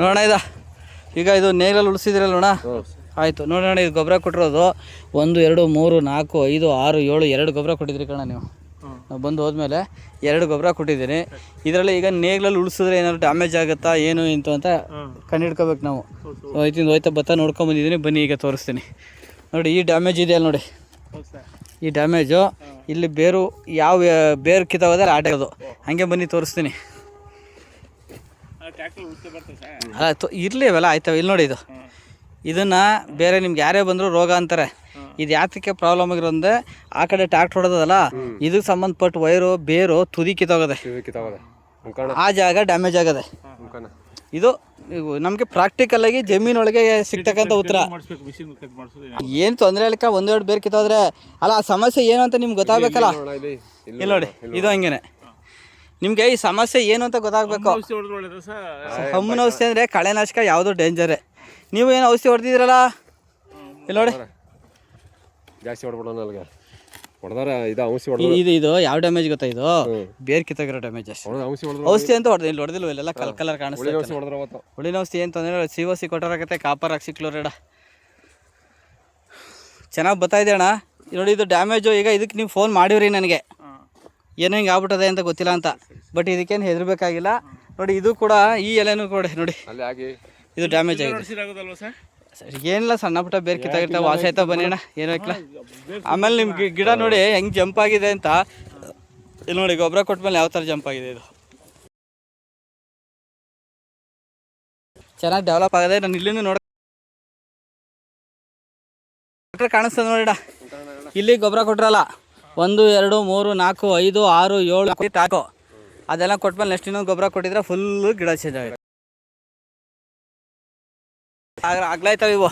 ನೋಡೋಣ ಇದ. ಈಗ ಇದು ನೇಗಲಲ್ಲಿ ಉಳಿಸಿದ್ರಲ್ಲ ನೋಡ ಆಯಿತು. ನೋಡೋಣ ಇದು ಗೊಬ್ಬರ ಕೊಟ್ಟಿರೋದು. ಒಂದು ಎರಡು ಮೂರು ನಾಲ್ಕು ಐದು ಆರು ಏಳು ಎರಡು ಗೊಬ್ಬರ ಕೊಟ್ಟಿದ್ರಿ ಕಣ ನೀವು. ನಾವು ಬಂದು ಹೋದ್ಮೇಲೆ ಎರಡು ಗೊಬ್ಬರ ಕೊಟ್ಟಿದ್ದೀನಿ. ಇದರಲ್ಲಿ ಈಗ ನೇಗ್ಲಲ್ಲಿ ಉಳಿಸಿದ್ರೆ ಏನಾದ್ರು ಡ್ಯಾಮೇಜ್ ಆಗುತ್ತಾ ಏನು ಇಂತು ಅಂತ ಕಂಡು ನಾವು. ಹೋಯ್ತಿಂದ ಹೋಯ್ತಾ ಭತ್ತ ನೋಡ್ಕೊಂಡ್ ಬಂದಿದ್ದೀನಿ. ಬನ್ನಿ ಈಗ ತೋರಿಸ್ತೀನಿ. ನೋಡಿ ಈ ಡ್ಯಾಮೇಜ್ ಇದೆ ಅಲ್ಲ ನೋಡಿ. ಈ ಡ್ಯಾಮೇಜು ಇಲ್ಲಿ ಬೇರು ಯಾವ ಬೇರು ಕಿತ್ತೋಗೋದ್ರೆ ಆಟೋದು ಹಾಗೆ ಬನ್ನಿ ತೋರಿಸ್ತೀನಿ. ಅಲ್ಲ ಇರಲಿ ಅವೆಲ್ಲ ಆಯ್ತವೆ ಇಲ್ಲಿ ನೋಡಿ ಇದು. ಇದನ್ನು ಬೇರೆ ನಿಮ್ಗೆ ಯಾರೇ ಬಂದರೂ ರೋಗ ಅಂತಾರೆ. ಇದು ಯಾತಕ್ಕೆ ಪ್ರಾಬ್ಲಮ್ ಆಗಿರೋದ್ರೆ ಆ ಕಡೆ ಟ್ಯಾಕ್ಟ್ ಹೊಡೆದಲ್ಲ ಇದಕ್ಕೆ ಸಂಬಂಧಪಟ್ಟ ವೈರು ಬೇರು ತುದಿ ಕಿತ್ತೋಗದೆ ಆ ಜಾಗ ಡ್ಯಾಮೇಜ್ ಆಗದೆ. ಇದು ನಮಗೆ ಪ್ರಾಕ್ಟಿಕಲ್ ಆಗಿ ಜಮೀನೊಳಗೆ ಸಿಗ್ತಕ್ಕಂಥ ಉತ್ತರ. ಏನು. ತೊಂದರೆ ಇಲ್ಲಕ್ಕ ಒಂದೆರಡು ಬೇರೆ ಕಿತ್ತೋದ್ರೆ ಅಲ್ಲ ಆ ಸಮಸ್ಯೆ ಏನು ಅಂತ ನಿಮ್ಗೆ ಗೊತ್ತಾಗಬೇಕಲ್ಲ? ಇಲ್ಲಿ ನೋಡಿ ಇದು ಹಂಗೇನೆ. ನಿಮಗೆ ಈ ಸಮಸ್ಯೆ ಏನು ಅಂತ ಗೊತ್ತಾಗಬೇಕು. ಹಮ್ಮನ ಔಷಧಿ ಅಂದರೆ ಕಳೆನಾಶಕ ಯಾವುದು ಡೇಂಜರೇ ನೀವು ಏನು ಔಷಧಿ ಹೊಡೆದಿದ್ರಲ್ಲ? ಇಲ್ಲ ನೋಡಿ ಜಾಸ್ತಿ ಹೊಡ್ಬಿಡೋಣ ಹೊಡೆದಾರ ಇದು ಔಷಧಿ ಹೊಡೆದ ಇದು ಇದು ಯಾವ ಡ್ಯಾಮೇಜ್ ಗೊತ್ತಾ ಇದು? ಬೇರ್ ಕಿತ್ತಾಗಿರೋ ಡ್ಯಾಮೇಜ್ ಔಷಧಿ ಔಷಧಿ ಅಂತ ಹೊಡೆದು ಇಲ್ಲಿ ಹೊಡೆದಿಲ್ವ ಇಲ್ಲೆಲ್ಲ ಕಲ್ ಕಲರ್ ಕಾಣಿಸ್ತಾ ಹುಳಿನ ಔಷಧಿ ಏನು ತೊಂದರೆ ಸಿ ಒ ಸಿ ಕೊಟ್ಟರಾಗತ್ತೆ ಕಾಪರ್ ಆಕ್ಸಿಕ್ಲೋರೈಡ ಚೆನ್ನಾಗಿ ಬರ್ತಾ ಇದೆ ಅಣ್ಣ ನೋಡಿ ಇದು ಡ್ಯಾಮೇಜು ಈಗ ಇದಕ್ಕೆ ನೀವು ಫೋನ್ ಮಾಡಿವ್ರಿ ನನಗೆ. ಏನೋ ಹಿಂಗೆ ಆಗ್ಬಿಟ್ಟದೆ ಅಂತ ಗೊತ್ತಿಲ್ಲ ಅಂತ. ಬಟ್ ಇದಕ್ಕೇನು ಹೆದರ್ಬೇಕಾಗಿಲ್ಲ. ನೋಡಿ ಇದು ಕೂಡ ಈ ಎಲೆನೂ ಕೂಡ ನೋಡಿ. ಅಲ್ಲಿ ಆಗಿ. ಇದು ಡ್ಯಾಮೇಜ್ ಆಗಿದೆ. ಸರ್? ಏನಿಲ್ಲ ಸಣ್ಣ ಪುಟ್ಟ ಬೇರೆ ಕಿತ್ತಾಗಿರ್ತಾವೆ ವಾಸ ಆಯ್ತಾ ಬನ್ನಿ ಅಣ್ಣ. ಏನೂ ಹಾಕಿಲ್ಲ ಆಮೇಲೆ ನಿಮ್ಗೆ ಗಿಡ ನೋಡಿ ಹೆಂಗೆ ಜಂಪ್ ಆಗಿದೆ ಅಂತ. ಇಲ್ಲಿ ನೋಡಿ ಗೊಬ್ಬರ ಕೊಟ್ಮೇಲೆ ಯಾವ ಥರ ಜಂಪ್ ಆಗಿದೆ ಇದು. ಚೆನ್ನಾಗಿ ಡೆವಲಪ್ ಆಗಿದೆ. ನಾನು ಇಲ್ಲಿಂದ ನೋಡ ಕಾಣಿಸ್ತದೆ ನೋಡಿಡ ಇಲ್ಲಿ ಗೊಬ್ಬರ ಕೊಟ್ರಲ್ಲ. ಒಂದು ಎರಡು ಮೂರು ನಾಲ್ಕು ಐದು ಆರು ಏಳು ಟಾಕು ಅದೆಲ್ಲ ಕೊಟ್ಮೇಲೆ ನೆಕ್ಸ್ಟ್ ಇನ್ನೊಂದು ಗೊಬ್ಬರ ಕೊಟ್ಟಿದ್ರೆ ಫುಲ್ ಗಿಡ ಚೇಂಜ್ ಆಗುತ್ತೆ ಆಗ- ಆಗ್ಲಾಯ್ತಾವ ಇವು.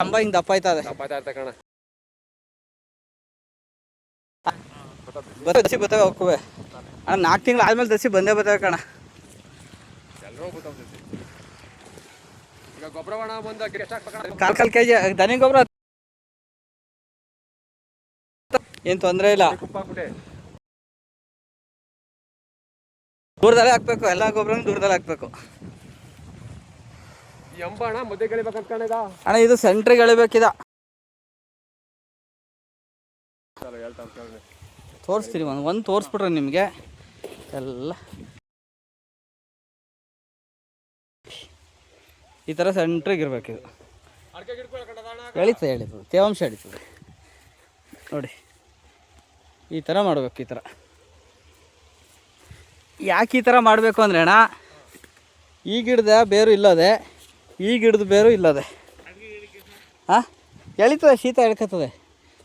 ಕಂಬ ಹಿಂಗೆ ದಪ್ಪ ಆಯ್ತದೆ. ದಸಿ ಬರ್ತವೆ ಹೋಗ್ತವೆ ಅಣ್ಣ ನಾಲ್ಕು ತಿಂಗಳು ಆದ್ಮೇಲೆ ದಸಿ ಬಂದೇ ಬರ್ತವೆ ಕಣ. ಕಾಲ್ ಕಾಲ್ ಕೆ ಜಿ ದನಿ ಗೊಬ್ಬರ ಏನು ತೊಂದರೆ ಇಲ್ಲ. ದೂರದಲ್ಲೇ ಹಾಕ್ಬೇಕು ಎಲ್ಲ ಗೊಬ್ಬರನೂ ದೂರದಲ್ಲಿ ಹಾಕ್ಬೇಕು. ಅಣ್ಣ ಇದ ಸೆಂಟ್ರಿಗೆ ಎಳಿಬೇಕಿದ ತೋರಿಸ್ತೀರಿ ಒಂದು ಒಂದು ತೋರಿಸ್ಬಿಟ್ರೆ ನಿಮಗೆ. ಎಲ್ಲ. ಈ ಥರ ಸೆಂಟ್ರಿಗೆ ಇರಬೇಕಿದು ಎಳಿತದೆ ಎಳಿತದೆ ತೇವಾಂಶ ಎಳಿತದೆ ನೋಡಿ. ಈ ಥರ ಮಾಡಬೇಕು, ಈ ಥರ ಯಾಕೆ ಈ ಥರ ಮಾಡಬೇಕು ಅಂದ್ರೆ ಅಣ್ಣ, ಈ ಗಿಡದ ಬೇರು ಇಲ್ಲದೆ, ಈ ಗಿಡದ ಬೇರು ಇಲ್ಲದೆ. ಹಾಂ ಎಳಿತದೆ, ಶೀತ ಎಳ್ಕತ್ತದೆ.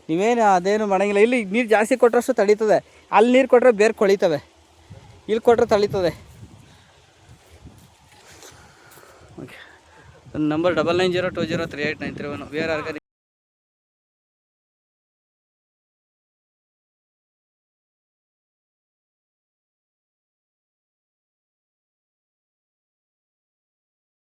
ನೀವೇನು ಅದೇನು ಮಾಡೋಂಗಿಲ್ಲ. ಇಲ್ಲಿ ನೀರು ಜಾಸ್ತಿ ಕೊಟ್ಟರಷ್ಟು ತಡೀತದೆ. ಅಲ್ಲಿ ನೀರು ಕೊಟ್ಟರೆ ಬೇರು ಕೊಳಿತವೆ. ಇಲ್ಲಿ ಕೊಟ್ಟರೆ ತಳೀತದೆ. Okay number double nine zero two zero three eight nine three one V R